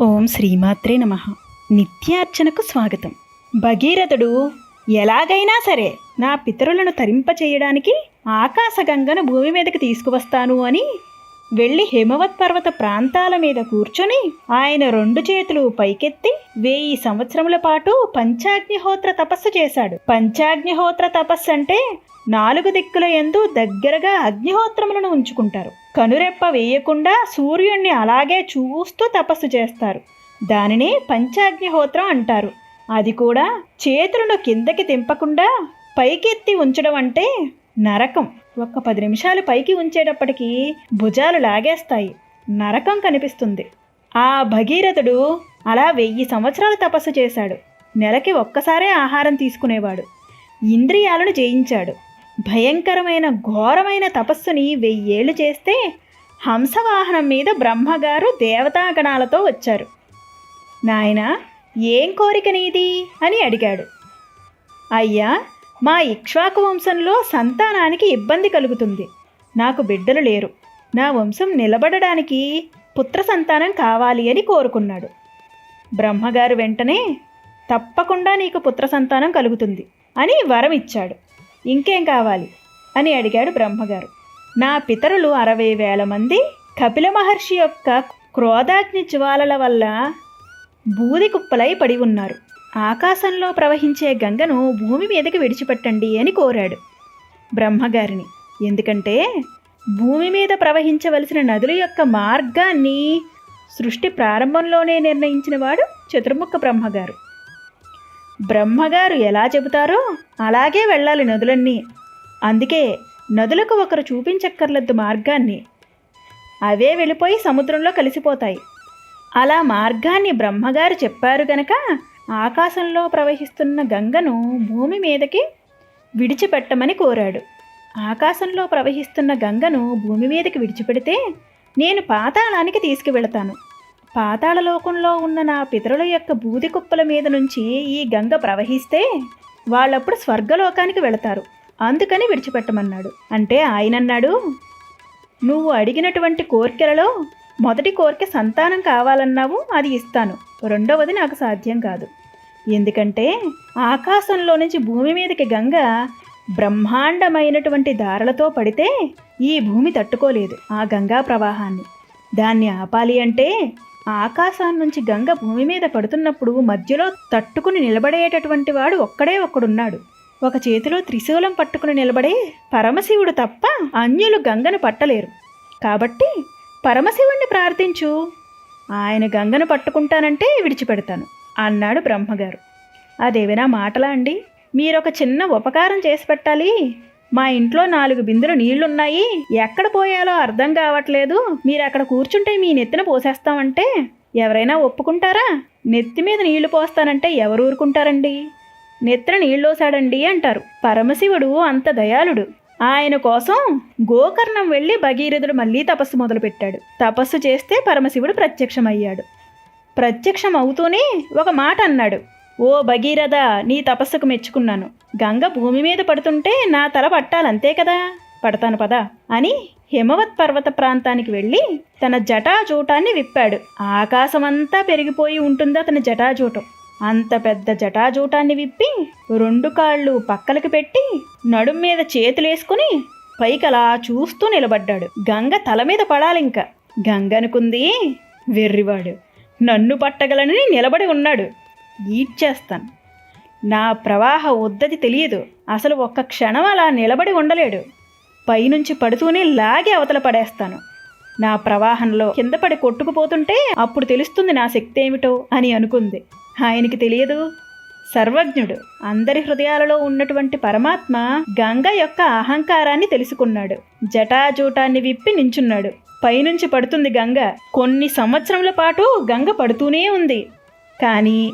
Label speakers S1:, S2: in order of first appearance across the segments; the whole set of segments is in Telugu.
S1: ఓం శ్రీమాత్రే నమ. నిత్యార్చనకు స్వాగతం. భగీరథుడు ఎలాగైనా సరే నా పితరులను తరింపచేయడానికి ఆకాశగంగను భూమి మీదకి తీసుకువస్తాను అని వెళ్ళి హిమవత్ పర్వత ప్రాంతాల మీద కూర్చొని ఆయన రెండు చేతులు పైకెత్తి వెయ్యి సంవత్సరముల పాటు పంచాగ్నిహోత్ర తపస్సు చేశాడు. పంచాగ్నిహోత్ర తపస్సు అంటే నాలుగు దిక్కుల ఎందు దగ్గరగా అగ్నిహోత్రములను ఉంచుకుంటారు. కనురెప్ప వేయకుండా సూర్యుణ్ణి అలాగే చూస్తూ తపస్సు చేస్తారు. దానిని పంచాగ్నిహోత్రం అంటారు. అది కూడా చేతులను కిందకి దింపకుండా పైకెత్తి ఉంచడం అంటే నరకం. ఒక్క పది నిమిషాలు పైకి ఉంచేటప్పటికీ భుజాలు లాగేస్తాయి. నరకం కనిపిస్తుంది. ఆ భగీరథుడు అలా వెయ్యి సంవత్సరాలు తపస్సు చేశాడు. నెలకి ఒక్కసారే ఆహారం తీసుకునేవాడు. ఇంద్రియాలను జయించాడు. భయంకరమైన ఘోరమైన తపస్సుని వెయ్యేళ్ళు చేస్తే హంసవాహనం మీద బ్రహ్మగారు దేవతాగణాలతో వచ్చారు. నాయన ఏం కోరిక నీది? అని అడిగాడు. అయ్యా మా ఇక్ష్వాకు వంశంలో సంతానానికి ఇబ్బంది కలుగుతుంది. నాకు బిడ్డలు లేరు. నా వంశం నిలబడడానికి పుత్ర సంతానం కావాలి అని కోరుకున్నాడు. బ్రహ్మగారు వెంటనే తప్పకుండా నీకు పుత్ర సంతానం కలుగుతుంది అని వరం ఇచ్చాడు ఇంకేం కావాలి? అని అడిగాడు బ్రహ్మగారు. నా పితరులు అరవై వేల మంది కపిల మహర్షి యొక్క క్రోధాగ్ని జ్వాలల వల్ల బూది కుప్పలై పడి ఉన్నారు. ఆకాశంలో ప్రవహించే గంగను భూమి మీదకి విడిచిపెట్టండి అని కోరాడు బ్రహ్మగారిని. ఎందుకంటే భూమి మీద ప్రవహించవలసిన నదుల యొక్క మార్గాన్ని సృష్టి ప్రారంభంలోనే నిర్ణయించిన వాడు చతుర్ముఖ బ్రహ్మగారు. బ్రహ్మగారు ఎలా చెబుతారో అలాగే వెళ్ళాలి నదులన్నీ. అందుకే నదులకు ఒకరు చూపించక్కర్లేదు మార్గాన్ని. అవే వెళ్ళిపోయి సముద్రంలో కలిసిపోతాయి. అలా మార్గాన్ని బ్రహ్మగారు చెప్పారు గనక ఆకాశంలో ప్రవహిస్తున్న గంగను భూమి మీదకి విడిచిపెట్టమని కోరాడు. ఆకాశంలో ప్రవహిస్తున్న గంగను భూమి మీదకి విడిచిపెడితే నేను పాతాళానికి తీసుకువెళతాను. పాతాళలోకంలో ఉన్న నా పితరుల యొక్క బూది కుప్పల మీద నుంచి ఈ గంగ ప్రవహిస్తే వాళ్ళప్పుడు స్వర్గలోకానికి వెళతారు. అందుకని విడిచిపెట్టమన్నాడు. అంటే ఆయనన్నాడు నువ్వు అడిగినటువంటి కోరికలలో మొదటి కోరిక సంతానం కావాలన్నావు అది ఇస్తాను. రెండవది నాకు సాధ్యం కాదు. ఎందుకంటే ఆకాశంలో నుంచి భూమి మీదకి గంగ బ్రహ్మాండమైనటువంటి దారలతో పడితే ఈ భూమి తట్టుకోలేదు ఆ గంగా ప్రవాహాన్ని. దాన్ని ఆపాలి అంటే ఆకాశం నుంచి గంగ భూమి మీద పడుతున్నప్పుడు మధ్యలో తట్టుకుని నిలబడేటటువంటి వాడు ఒక్కడే ఒక్కడున్నాడు. ఒక చేతిలో త్రిశూలం పట్టుకుని నిలబడే పరమశివుడు తప్ప అన్యులు గంగను పట్టలేరు. కాబట్టి పరమశివుణ్ణి ప్రార్థించు. ఆయన గంగను పట్టుకుంటానంటే విడిచిపెడతాను. అన్నాడు బ్రహ్మగారు. అదేవినా మాటలా అండి? మీరొక చిన్న ఉపకారం చేసి పెట్టాలి. మా ఇంట్లో నాలుగు బిందులు నీళ్ళున్నాయి. ఎక్కడ పోయాలో అర్థం కావట్లేదు. మీరు అక్కడ కూర్చుంటే మీ నెత్తిన పోసేస్తామంటే ఎవరైనా ఒప్పుకుంటారా? నెత్తి మీద నీళ్ళు పోస్తానంటే ఎవరు ఊరుకుంటారండి? నెత్తిన నీళ్ళోసాడండి అంటారు. పరమశివుడు అంత దయాళుడు. ఆయన కోసం గోకర్ణం వెళ్ళి భగీరథుడు మళ్ళీ తపస్సు మొదలుపెట్టాడు. తపస్సు చేస్తే పరమశివుడు ప్రత్యక్షమయ్యాడు. ప్రత్యక్షం అవుతూనే ఒక మాట అన్నాడు ఓ భగీరథ నీ తపస్సుకు మెచ్చుకున్నాను. గంగ భూమి మీద పడుతుంటే నా తల పట్టాలంతే కదా? పడతాను పదా? అని హిమవత్ పర్వత ప్రాంతానికి వెళ్ళి తన జటాజూటాన్ని విప్పాడు. ఆకాశమంతా పెరిగిపోయి ఉంటుంది అతని జటాజూటం? అంత పెద్ద జటాజూటాన్ని విప్పి రెండు కాళ్ళు పక్కలకు పెట్టి నడుం మీద చేతులేసుకుని పైకలా చూస్తూ నిలబడ్డాడు. గంగ తల మీద పడాలింక. గంగ అనుకుంది వెర్రివాడు. నన్ను పట్టగలనని నిలబడి ఉన్నాడు. ఈడ్చేస్తాను. నా ప్రవాహ ఉద్దతి తెలియదు. అసలు ఒక్క క్షణం అలా నిలబడి ఉండలేడు. పైనుంచి పడుతూనే లాగి అవతల పడేస్తాను. నా ప్రవాహంలో కింద పడి కొట్టుకుపోతుంటే అప్పుడు తెలుస్తుంది నా శక్తి ఏమిటో అని అనుకుంది. ఆయనకి తెలియదు. సర్వజ్ఞుడు. అందరి హృదయాలలో ఉన్నటువంటి పరమాత్మ గంగ యొక్క అహంకారాన్ని తెలుసుకున్నాడు. జటాజూటాన్ని విప్పి నించున్నాడు. పైనుంచి పడుతుంది గంగ. కొన్ని సంవత్సరముల పాటు గంగ పడుతూనే ఉంది. కానీ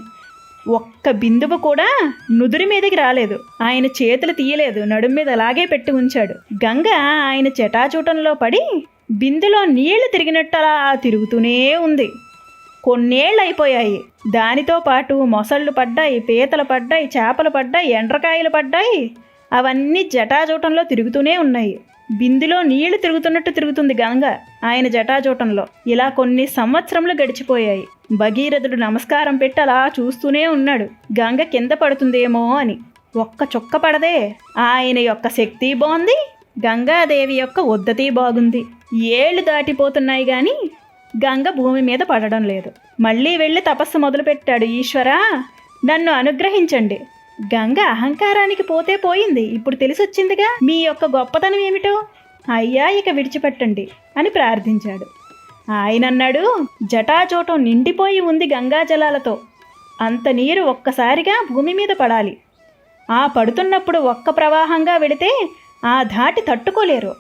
S1: ఒక్క బిందువు కూడా నుదురి మీదకి రాలేదు. ఆయన చేతులు తీయలేదు. నడుం మీద అలాగే పెట్టి ఉంచాడు. గంగ ఆయన జటాచూటంలో పడి బిందులో నీళ్ళు తిరిగినట్టు అలా తిరుగుతూనే ఉంది. కొన్నేళ్ళు అయిపోయాయి దానితో పాటు మొసళ్ళు పడ్డాయి పీతలు పడ్డాయి చేపలు పడ్డాయి ఎండ్రకాయలు పడ్డాయి. అవన్నీ జటాజూటంలో తిరుగుతూనే ఉన్నాయి. బిందులో నీళ్ళు తిరుగుతున్నట్టు తిరుగుతుంది గంగ ఆయన జటాజూటంలో. ఇలా కొన్ని సంవత్సరములు గడిచిపోయాయి. భగీరథుడు నమస్కారం పెట్టి అలా చూస్తూనే ఉన్నాడు. గంగ కింద పడుతుందేమో అని. ఒక్క చుక్క పడదే. ఆయన యొక్క శక్తి బాగుంది గంగాదేవి యొక్క ఉద్దతి బాగుంది. ఏళ్ళు దాటిపోతున్నాయి కానీ గంగ భూమి మీద పడడం లేదు. మళ్ళీ వెళ్ళి తపస్సు మొదలుపెట్టాడు ఈశ్వరా. నన్ను అనుగ్రహించండి. గంగ అహంకారానికి పోతే పోయింది. ఇప్పుడు తెలిసొచ్చిందిగా మీ యొక్క గొప్పతనం ఏమిటో? అయ్యా ఇక విడిచిపెట్టండి అని ప్రార్థించాడు. ఆయన అన్నాడు జటాజోటం నిండిపోయి ఉంది గంగా జలాలతో అంత నీరు ఒక్కసారిగా భూమి మీద పడాలి. ఆ పడుతున్నప్పుడు ఒక్క ప్రవాహంగా వెళితే ఆ ధాటి తట్టుకోలేరు.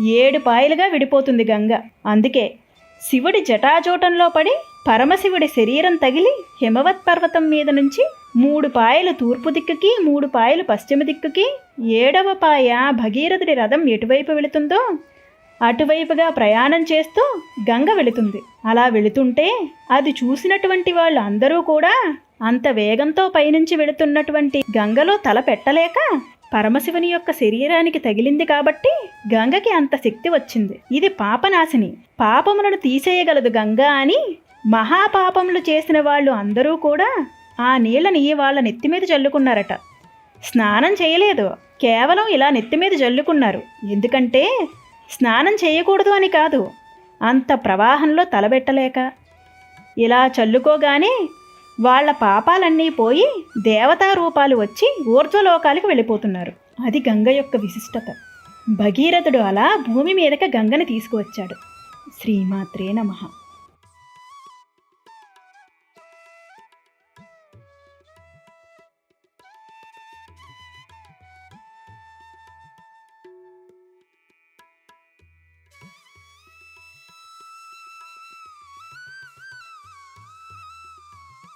S1: ఏడు పాయలుగా విడిపోతుంది గంగ. అందుకే శివుడి జటాజూటంలో పడి పరమశివుడి శరీరం తగిలి హిమవత్ పర్వతం మీద నుంచి మూడు పాయలు తూర్పు దిక్కుకి మూడు పాయలు పశ్చిమ దిక్కుకి ఏడవ పాయ భగీరథుడి రథం ఎటువైపు వెళుతుందో అటువైపుగా ప్రయాణం చేస్తూ గంగ వెళుతుంది. అలా వెళుతుంటే అది చూసినటువంటి వాళ్ళు అందరూ కూడా అంత వేగంతో పైనుంచి వెళుతున్నటువంటి గంగలో తల పెట్టలేక పరమశివుని యొక్క శరీరానికి తగిలింది కాబట్టి గంగకి అంత శక్తి వచ్చింది. ఇది పాపనాశిని. పాపములను తీసేయగలదు గంగ అని మహాపాపములు చేసిన వాళ్ళు అందరూ కూడా ఆ నీళ్ళని వాళ్ళ నెత్తి మీద చల్లుకున్నారట. స్నానం చేయలేదు. కేవలం ఇలా నెత్తి మీద జల్లుకున్నారు ఎందుకంటే స్నానం చేయకూడదు అని కాదు. అంత ప్రవాహంలో తలబెట్టలేక. ఇలా చల్లుకోగానే వాళ్ళ పాపాలన్నీ పోయి దేవతా రూపాలు వచ్చి ఊర్ధ్వలోకాలకు వెళ్ళిపోతున్నారు. అది గంగ యొక్క విశిష్టత. భగీరథుడు అలా భూమి మీదక గంగని తీసుకువచ్చాడు. శ్రీమాత్రే నమః.